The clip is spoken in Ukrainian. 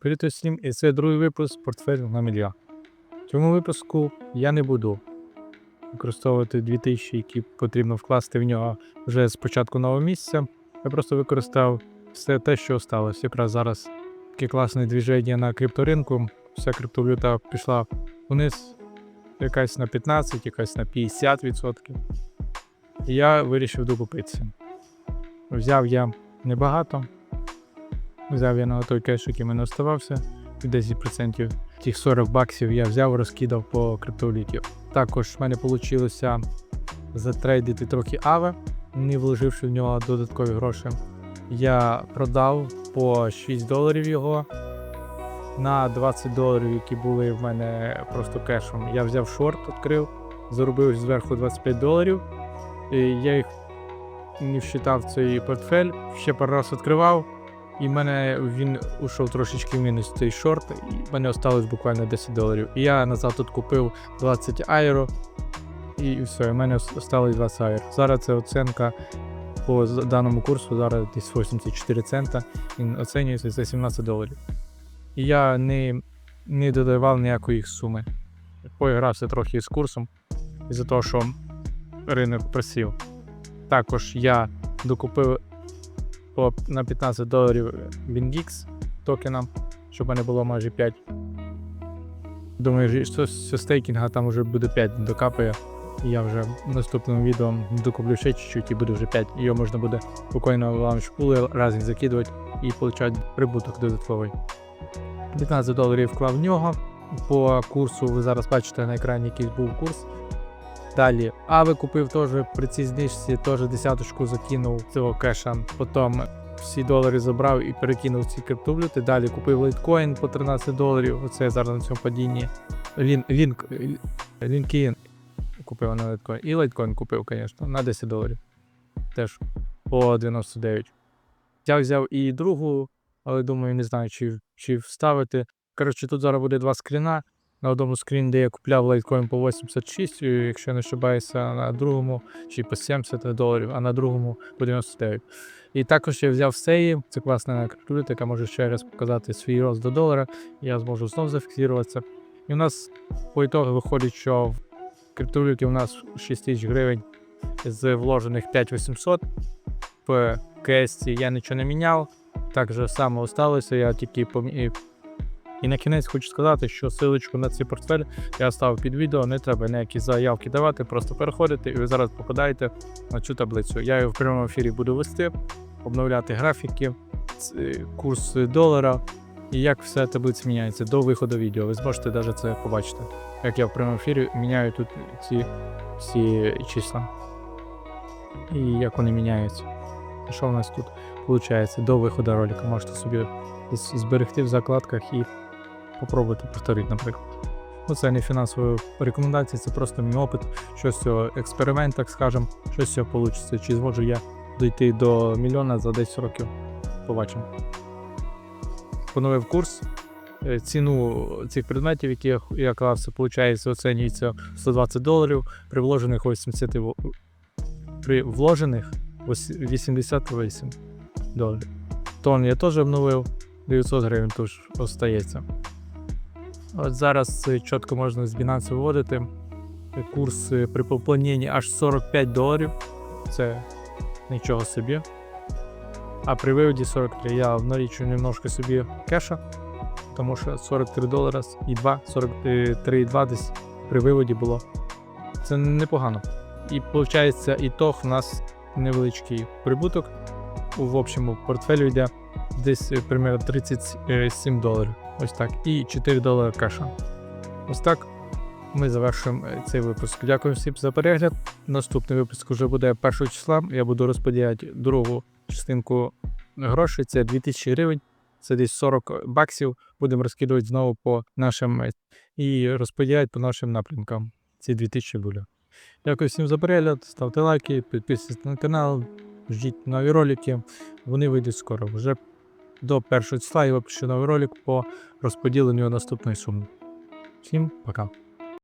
Привіт усім, і це другий випуск портфель на мільйон. В цьому випуску я не буду використовувати 2000, які потрібно вкласти в нього вже з початку нового місяця. Я просто використав все те, що осталось. Якраз зараз таке класне движення на крипторинку. Вся криптовалюта пішла вниз, якась на 15, якась на 50%. І я вирішив докупитися. Взяв я небагато. Взяв я на той кеш, який в мене оставався. І 10% тих 40 баксів я взяв, розкидав по криптовалюті. Також в мене вийшло затрейдити трохи аве, не вложивши в нього додаткові гроші. Я продав по 6 доларів його на 20 доларів, які були в мене просто кешем. Я взяв шорт, відкрив, заробив зверху 25 доларів. І я їх не вважав цей портфель, ще пару раз відкривав. І в мене він ушов трошечки в мінус цей шорт, і в мене осталось буквально 10 доларів. І я назад тут купив 20 айро, і все, в мене осталось 20 айро. Зараз це оцінка по даному курсу, зараз десь 84 цента, він оцінюється за 17 доларів. І я не, не додавав ніякої суми. Поігрався трохи з курсом, із-за того, що ринок просів. Також я докупив по, на 15 доларів WinGix токеном, щоб мене було майже 5. Думаю, що з стейкінга там вже буде 5 докапає. Я вже в наступному відео докуплю ще чуть-чуть і буде вже 5. Його можна буде спокійно в лаунчпули разом закидувати і отримати прибуток додатковий. 15 доларів вклав в нього. По курсу ви зараз бачите на екрані якийсь був курс. Далі Ави купив теж при цій знижці, теж десяточку закинув цього кеша. Потім всі долари забрав і перекинув ці криптовалюти. Далі купив лайткоін по 13 доларів. Оце я зараз на цьому падінні. Лін, лінк, лінкін купив на лайткоін. І лайткоін купив, звісно, на 10 доларів. Теж по 99. Я взяв і другу, але думаю, не знаю, чи, чи вставити. Коротше, тут зараз буде два скріна. На одному скріні, де я купляв лайткоін по 86, і, якщо не ошибаюся, на другому чи по 70 доларів, а на другому по 99. І також я взяв Сеї, це класна криптовалюта, яка може ще раз показати свій рост до долара. Я зможу знов зафіксуватися. І у нас по ітогу виходить, що в криптовалюті у нас 6 тисяч гривень з вложених 5800. В КС я нічого не міняв. Так же само осталося, я тільки помі... І на кінець хочу сказати, що силочку на цей портфель я ставив під відео, не треба ніякі заявки давати, просто переходите і ви зараз попадаєте на цю таблицю. Я її в прямому ефірі буду вести, обновляти графіки, ц- курс долара і як вся таблиця міняється до виходу відео. Ви зможете навіть це побачити, як я в прямому ефірі міняю тут ці всі числа. І як вони міняються. Що у нас тут виходить до виходу ролика? Можете собі зберегти в закладках і попробувати повторити, наприклад. Ну, це не фінансові рекомендації, це просто мій опит, щось цього експеримент, так скажемо, щось цього вийде. Чи зможу я дійти до мільйона за 10 років. Побачимо. Поновив курс. Е, Ціну цих предметів, які я- я клав, це виходить, оцінюється 120 доларів, при вложених 80 при вложених 88 доларів. Тон я теж обновив, 900 гривень тож остається. От зараз е, чітко можна з Binance виводити. Курс е, при поповненні аж 45 доларів. Це нічого собі. А при виводі 43 я налічу немножко собі кеша, тому що 43 долара і 2, 43,2 десь при виводі було. Це непогано. І виходить, ітог у нас невеличкий прибуток. В общому портфелю йде десь е, примерно 37 доларів. Ось так. І 4 долари кеша. Ось так. Ми завершуємо е, цей випуск. Дякую всім за перегляд. Наступний випуск вже буде 1 числа. Я буду розподіляти другу частинку грошей. Це 2000 гривень. Це десь 40 баксів. Будемо розкидувати знову по нашим е, і розподіляти по нашим напрямкам. Ці 2000 буде. Дякую всім за перегляд. Ставте лайки, підписуйтесь на канал, ждіть нові ролики. Вони вийдуть скоро. Вже до першого числа і випущу новий ролик по розподіленню наступної суми. Всім пока.